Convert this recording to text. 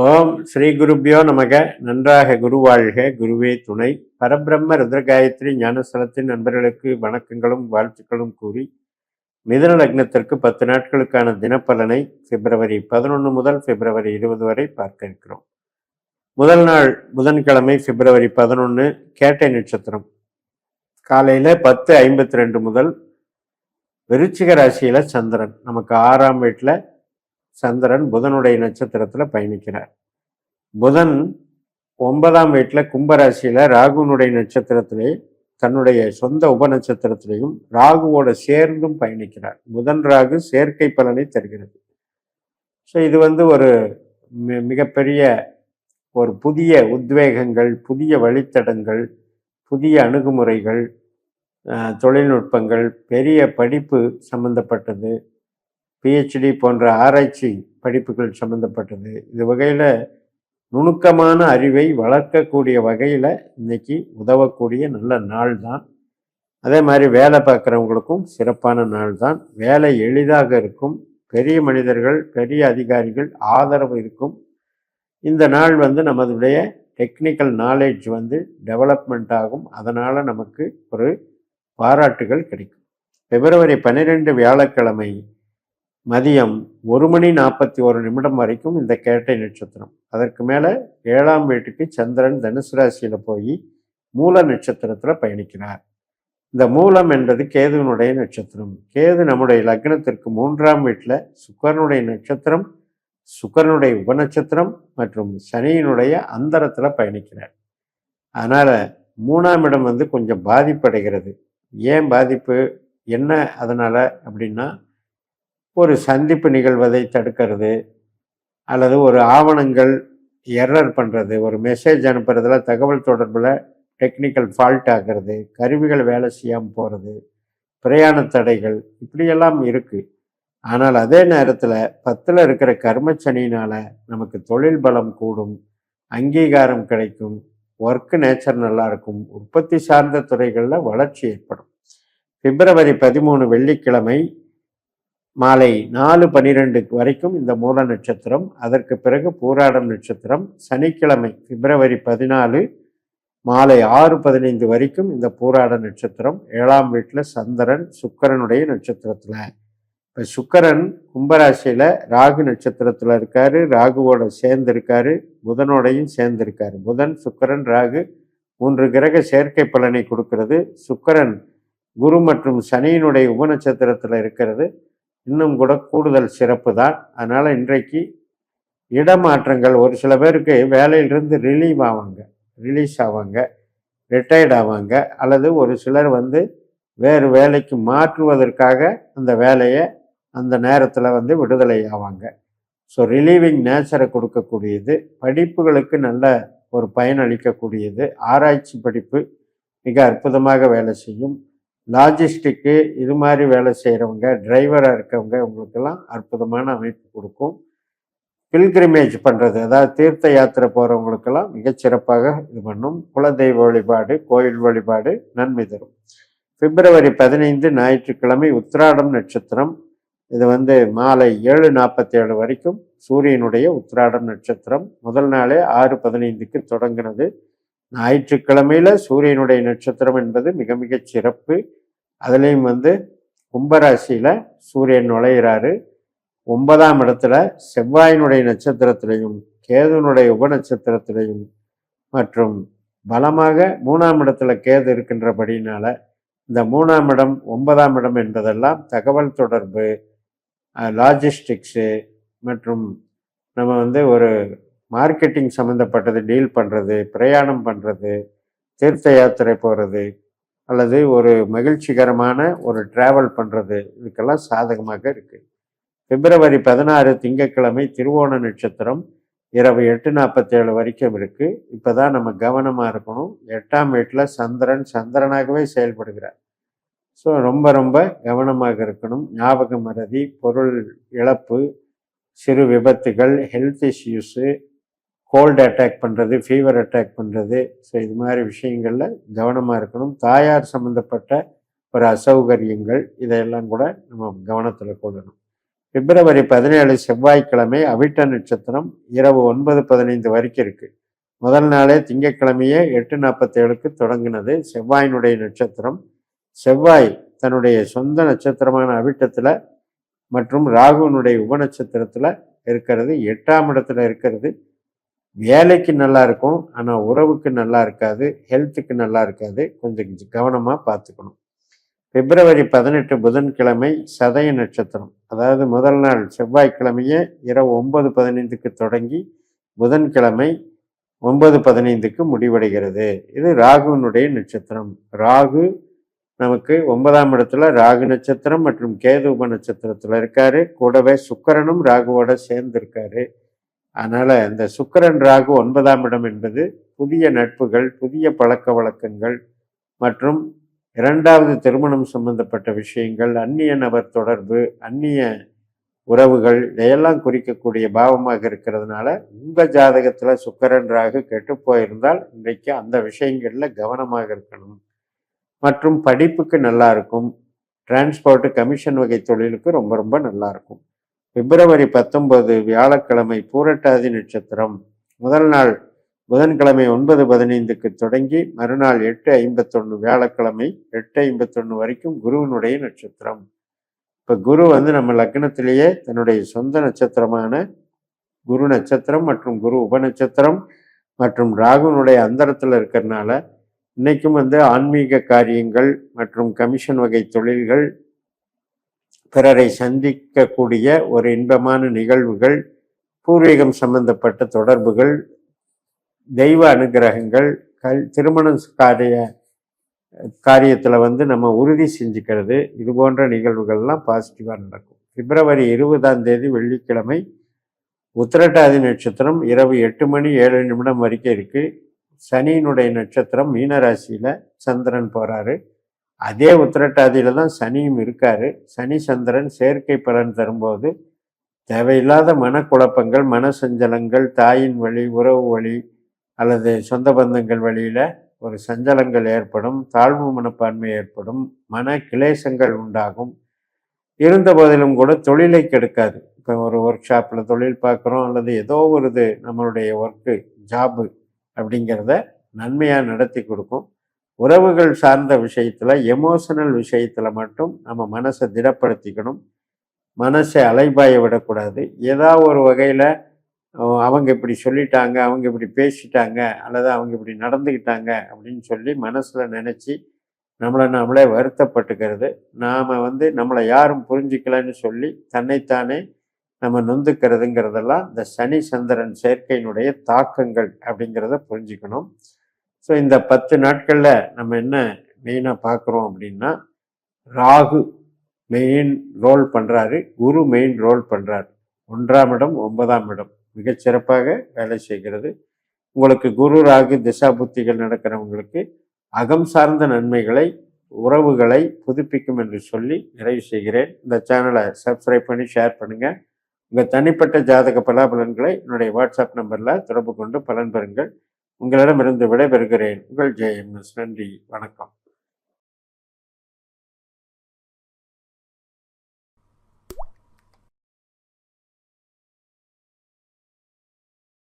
ஓம் ஸ்ரீ குருப்பியோ நமக. நன்றாக குருவாழ்க குருவே துணை. பரபிரம்ம ருத்ரகாயத்ரி ஞானஸ்தலத்தின் நண்பர்களுக்கு வணக்கங்களும் வாழ்த்துக்களும் கூறி மிதுன லக்னத்திற்கு பத்து நாட்களுக்கான தினப்பலனை பிப்ரவரி பதினொன்று முதல் பிப்ரவரி இருபது வரை பார்க்க இருக்கிறோம். முதல் நாள் புதன்கிழமை பிப்ரவரி பதினொன்று கேட்டை நட்சத்திரம். காலையில் பத்து ஐம்பத்தி ரெண்டு முதல் விருச்சிக ராசியில் சந்திரன். நமக்கு ஆறாம் வீட்டில் சந்திரன் புதனுடைய நட்சத்திரத்தில் பயணிக்கிறார். புதன் ஒன்பதாம் வீட்டில் கும்பராசியில் ராகுனுடைய நட்சத்திரத்திலே தன்னுடைய சொந்த உப நட்சத்திரத்திலையும் ராகுவோட சேர்ந்தும் பயணிக்கிறார். புதன் ராகு சேர்க்கை பலனை தருகிறது. ஸோ இது வந்து ஒரு மிகப்பெரிய ஒரு புதிய உத்வேகங்கள் புதிய வழித்தடங்கள் புதிய அணுகுமுறைகள் தொழில்நுட்பங்கள் பெரிய படிப்பு சம்பந்தப்பட்டது பிஹெச்டி போன்ற ஆராய்ச்சி படிப்புகள் சம்பந்தப்பட்டது. இது வகையில் நுணுக்கமான அறிவை வளர்க்கக்கூடிய வகையில் இன்னைக்கு உதவக்கூடிய நல்ல நாள் தான். அதே மாதிரி வேலை பார்க்குறவங்களுக்கும் சிறப்பான நாள் தான். வேலை எளிதாக இருக்கும். பெரிய மனிதர்கள் பெரிய அதிகாரிகள் ஆதரவு இருக்கும். இந்த நாள் வந்து நமதுடைய டெக்னிக்கல் நாலேஜ் வந்து டெவலப்மெண்ட் ஆகும். அதனால் நமக்கு ஒரு பாராட்டுகள் கிடைக்கும். பிப்ரவரி பன்னிரெண்டு வியாழக்கிழமை மதியம் ஒரு மணி நாற்பத்தி ஒரு நிமிடம் வரைக்கும் இந்த கேட்டை நட்சத்திரம். அதற்கு மேலே ஏழாம் வீட்டுக்கு சந்திரன் தனுசு ராசியில் போய் மூல நட்சத்திரத்தில் பயணிக்கிறார். இந்த மூலம் என்பது கேதுவினுடைய நட்சத்திரம். கேது நம்முடைய லக்னத்திற்கு மூன்றாம் வீட்டில் சுக்கரனுடைய நட்சத்திரம் சுக்கரனுடைய உபநட்சத்திரம் மற்றும் சனியினுடைய அந்தரத்தில் பயணிக்கிறார். அதனால் மூணாம் இடம் வந்து கொஞ்சம் பாதிப்படைகிறது. ஏன் பாதிப்பு? என்ன? அதனால் அப்படின்னா ஒரு சந்திப்பு நிகழ்வதை தடுக்கிறது அல்லது ஒரு ஆவணங்கள் எரர் பண்ணுறது ஒரு மெசேஜ் அனுப்புறதுல தகவல் தொடர்பில் டெக்னிக்கல் ஃபால்ட் ஆகிறது கருவிகள் வேலை செய்யாமல் போகிறது பிரயாண தடைகள் இப்படியெல்லாம் இருக்குது ஆனால் அதே நேரத்தில் பத்தில் இருக்கிற கர்மச்சனினால் நமக்கு தொழில் பலம் கூடும் அங்கீகாரம் கிடைக்கும் ஒர்க்கு நேச்சர் நல்லாயிருக்கும் உற்பத்தி சார்ந்த துறைகளில் வளர்ச்சி ஏற்படும். பிப்ரவரி பதிமூணு வெள்ளிக்கிழமை மாலை நாலு பன்னிரெண்டு வரைக்கும் இந்த மூல நட்சத்திரம் அதற்கு பிறகு பூராடம் நட்சத்திரம் சனிக்கிழமை பிப்ரவரி பதினாலு மாலை ஆறு பதினைந்து வரைக்கும் இந்த பூராட நட்சத்திரம் ஏழாம் வீட்டில் சந்திரன் சுக்கரனுடைய நட்சத்திரத்தில். இப்போ சுக்கரன் கும்பராசியில் ராகு நட்சத்திரத்தில் இருக்காரு ராகுவோட சேர்ந்து இருக்காரு புதனோடையும் சேர்ந்து இருக்காரு புதன் சுக்கரன் ராகு மூன்று கிரக சேர்க்கை பலனை கொடுக்கிறது. சுக்கரன் குரு மற்றும் சனியினுடைய உபநட்சத்திரத்தில் இருக்கிறது. இன்னும் கூட கூடுதல் சிறப்பு தான். அதனால் இன்றைக்கு இடமாற்றங்கள் ஒரு சில பேருக்கு வேலையிலிருந்து ரிலீவ் ஆவாங்க ரிலீஸ் ஆவாங்க ரிட்டையர்ட் ஆவாங்க அல்லது ஒரு சிலர் வந்து வேறு வேலைக்கு மாற்றுவதற்காக அந்த வேலையை அந்த நேரத்தில் வந்து விடுதலை ஆவாங்க. ஸோ ரிலீவிங் நேச்சரை கொடுக்கக்கூடியது படிப்புகளுக்கு நல்ல ஒரு பயன் அளிக்கக்கூடியது ஆராய்ச்சி படிப்பு மிக அற்புதமாக வேலை செய்யும். லாஜிஸ்டிக்கு இது மாதிரி வேலை செய்கிறவங்க டிரைவராக இருக்கவங்க இவங்களுக்கெல்லாம் அற்புதமான அமைப்பு கொடுக்கும். பில்கிரிமேஜ் பண்ணுறது அதாவது தீர்த்த யாத்திரை போகிறவங்களுக்கெல்லாம் மிகச்சிறப்பாக இது பண்ணும். குலதெய்வ வழிபாடு கோயில் வழிபாடு நன்மை தரும். பிப்ரவரி பதினைந்து ஞாயிற்றுக்கிழமை உத்திராடம் நட்சத்திரம். இது வந்து மாலை ஏழு நாற்பத்தேழு வரைக்கும் சூரியனுடைய உத்திராடம் நட்சத்திரம். முதல் நாளே ஆறு பதினைந்துக்கு தொடங்கினது. ஞாயிற்றுக்கிழமையில சூரியனுடைய நட்சத்திரம் என்பது மிக மிக சிறப்பு. அதுலேயும் வந்து கும்பராசியில சூரியன் நுழையிறாரு. ஒன்பதாம் இடத்துல செவ்வாயினுடைய நட்சத்திரத்திலையும் கேதுனுடைய உப நட்சத்திரத்திலையும் மற்றும் பலமாக மூணாம் இடத்துல கேது இருக்கின்றபடினால இந்த மூணாம் இடம் ஒன்பதாம் இடம் என்பதெல்லாம் தகவல் தொடர்பு லாஜிஸ்டிக்ஸு மற்றும் நம்ம வந்து ஒரு மார்க்கெட்டிங் சம்மந்தப்பட்டது டீல் பண்ணுறது பிரயாணம் பண்ணுறது தீர்த்த யாத்திரை போகிறது அல்லது ஒரு மகிழ்ச்சிகரமான ஒரு டிராவல் பண்ணுறது இதுக்கெல்லாம் சாதகமாக இருக்குது பிப்ரவரி பதினாறு திங்கட்கிழமை திருவோண நட்சத்திரம் இரவு எட்டு நாற்பத்தேழு வரைக்கும் இருக்குது இப்போ தான் நம்ம கவனமாக இருக்கணும். எட்டாம் வீட்டில் சந்திரன் சந்திரனாகவே செயல்படுகிறார். ஸோ ரொம்ப ரொம்ப கவனமாக இருக்கணும். ஞாபக மறதி பொருள் இழப்பு சிறு விபத்துகள் ஹெல்த் இஷ்யூஸு கோல்டு அட்டாக் பண்ணுறது ஃபீவர் அட்டாக் பண்ணுறது ஸோ இது மாதிரி விஷயங்களில் கவனமாக இருக்கணும். தாயார் சம்மந்தப்பட்ட ஒரு அசௌகரியங்கள் இதையெல்லாம் கூட நம்ம கவனத்தில் கொள்ளணும். பிப்ரவரி பதினேழு செவ்வாய்க்கிழமை அவிட்ட நட்சத்திரம் இரவு ஒன்பது பதினைந்து வரைக்கும் இருக்குது முதல் நாளே திங்கட்கிழமையே எட்டு நாற்பத்தேழுக்கு தொடங்கினது செவ்வாயினுடைய நட்சத்திரம். செவ்வாய் தன்னுடைய சொந்த நட்சத்திரமான அவிட்டத்தில் மற்றும் ராகுனுடைய உபநட்சத்திரத்தில் இருக்கிறது. எட்டாம் இடத்துல இருக்கிறது. வேலைக்கு நல்லா இருக்கும் ஆனால் உறவுக்கு நல்லா இருக்காது ஹெல்த்துக்கு நல்லா இருக்காது. கொஞ்சம் கவனமாக பார்த்துக்கணும். பிப்ரவரி பதினெட்டு புதன்கிழமை சதய நட்சத்திரம். அதாவது முதல் நாள் செவ்வாய்க்கிழமையே இரவு ஒன்பது பதினைந்துக்கு தொடங்கி புதன்கிழமை ஒன்பது பதினைந்துக்கு முடிவடைகிறது. இது ராகுனுடைய நட்சத்திரம். ராகு நமக்கு ஒன்பதாம் இடத்துல ராகு நட்சத்திரம் மற்றும் கேது உப நட்சத்திரத்தில் இருக்காரு. கூடவே சுக்கரனும் ராகுவோட சேர்ந்திருக்காரு. இருக்காரு அதனால் இந்த சுக்கரன் ராகு ஒன்பதாம் இடம் என்பது புதிய நட்புகள் புதிய பழக்க வழக்கங்கள் மற்றும் இரண்டாவது திருமணம் சம்பந்தப்பட்ட விஷயங்கள் அந்நிய நபர் தொடர்பு அந்நிய உறவுகள் இதையெல்லாம் குறிக்கக்கூடிய பாவமாக இருக்கிறதுனால உங்கள் ஜாதகத்தில் சுக்கரன் ராகு கெட்டு போயிருந்தால் இன்றைக்கு அந்த விஷயங்களில் கவனமாக இருக்கணும். மற்றும் படிப்புக்கு நல்லா இருக்கும். டிரான்ஸ்போர்ட் கமிஷன் வகை தொழிலுக்கு ரொம்ப ரொம்ப நல்லாயிருக்கும் பிப்ரவரி பத்தொன்பது வியாழக்கிழமை பூரட்டாதி நட்சத்திரம். முதல் நாள் புதன்கிழமை ஒன்பது பதினைந்துக்கு தொடங்கி மறுநாள் எட்டு ஐம்பத்தொன்று வியாழக்கிழமை எட்டு ஐம்பத்தொன்று வரைக்கும் குருவினுடைய நட்சத்திரம். இப்போ குரு வந்து நம்ம லக்னத்திலேயே தன்னுடைய சொந்த நட்சத்திரமான குரு நட்சத்திரம் மற்றும் குரு உபநட்சத்திரம் மற்றும் ராகுனுடைய அந்தரத்தில் இருக்கிறதுனால இன்றைக்கும் வந்து ஆன்மீக காரியங்கள் மற்றும் கமிஷன் வகை தொழில்கள் பிறரை சந்திக்கக்கூடிய ஒரு இன்பமான நிகழ்வுகள் பூர்வீகம் சம்பந்தப்பட்ட தொடர்புகள் தெய்வ அனுகிரகங்கள் கல் திருமண காரிய காரியத்தில் வந்து நம்ம உறுதி செஞ்சுக்கிறது. இது போன்ற நிகழ்வுகள்லாம் பாசிட்டிவாக நடக்கும். பிப்ரவரி இருபதாம் தேதி வெள்ளிக்கிழமை உத்திரட்டாதி நட்சத்திரம் இரவு எட்டு மணி ஏழு நிமிடம் வரைக்கும் இருக்குது சனியினுடைய நட்சத்திரம் மீனராசியில் சந்திரன் போகிறாரு அதே உத்திரட்டாதியில் தான் சனியும் இருக்காரு. சனி சந்திரன் செயற்கை பலன் தரும்போது தேவையில்லாத மனக்குழப்பங்கள் மன சஞ்சலங்கள் தாயின் வழி உறவு வழி அல்லது சொந்த பந்தங்கள் வழியில் ஒரு சஞ்சலங்கள் ஏற்படும் தாழ்வு மனப்பான்மை ஏற்படும் மன கிளேசங்கள் உண்டாகும். இருந்த போதிலும் கூட தொழிலை கெடுக்காது. இப்போ ஒரு ஒர்க் ஷாப்பில் தொழில் பார்க்குறோம் அல்லது ஏதோ ஒரு இது நம்மளுடைய ஒர்க்கு ஜாபு அப்படிங்கிறத நன்மையாக நடத்தி கொடுக்கும். உறவுகள் சார்ந்த விஷயத்தில் எமோஷனல் விஷயத்தில் மட்டும் நம்ம மனசை திடப்படுத்திக்கணும். மனசை அலைபாய விடக்கூடாது. ஏதாவது ஒரு வகையில் அவங்க இப்படி சொல்லிட்டாங்க அவங்க இப்படி பேசிட்டாங்க அல்லது அவங்க இப்படி நடந்துக்கிட்டாங்க அப்படின்னு சொல்லி மனசில் நினச்சி நம்மளை நாமளே வருத்தப்பட்டுக்கிறது. நாம் வந்து நம்மளை யாரும் புரிஞ்சிக்கலன்னு சொல்லி தன்னைத்தானே நம்ம நொந்துக்கிறதுங்கிறதெல்லாம் இந்த சனி சந்திரன் சேர்க்கையினுடைய தாக்கங்கள் அப்படிங்கிறத புரிஞ்சுக்கணும். ஸோ இந்த பத்து நாட்களில் நம்ம என்ன மெயினாக பார்க்குறோம் அப்படின்னா ராகு மெயின் ரோல் பண்ணுறாரு குரு மெயின் ரோல் பண்ணுறாரு ஒன்றாம் இடம் ஒன்பதாம் இடம். மிகச்சிறப்பாக வேலை செய்கிறது. உங்களுக்கு குரு ராகு திசா புத்திகள் நடக்கிறவங்களுக்கு அகம் சார்ந்த நன்மைகளை உறவுகளை புதுப்பிக்கும் என்று சொல்லி நிறைவு செய்கிறேன். இந்த சேனலை சப்ஸ்கிரைப் பண்ணி ஷேர் பண்ணுங்கள் உங்கள் தனிப்பட்ட ஜாதக பலாபலன்களை என்னுடைய வாட்ஸ்அப் நம்பரில் தொடர்பு கொண்டு பலன் பெறுங்கள். உங்களிடமிருந்து விடைபெறுகிறேன். உங்கள் ஜெயம் நன்றி. வணக்கம்.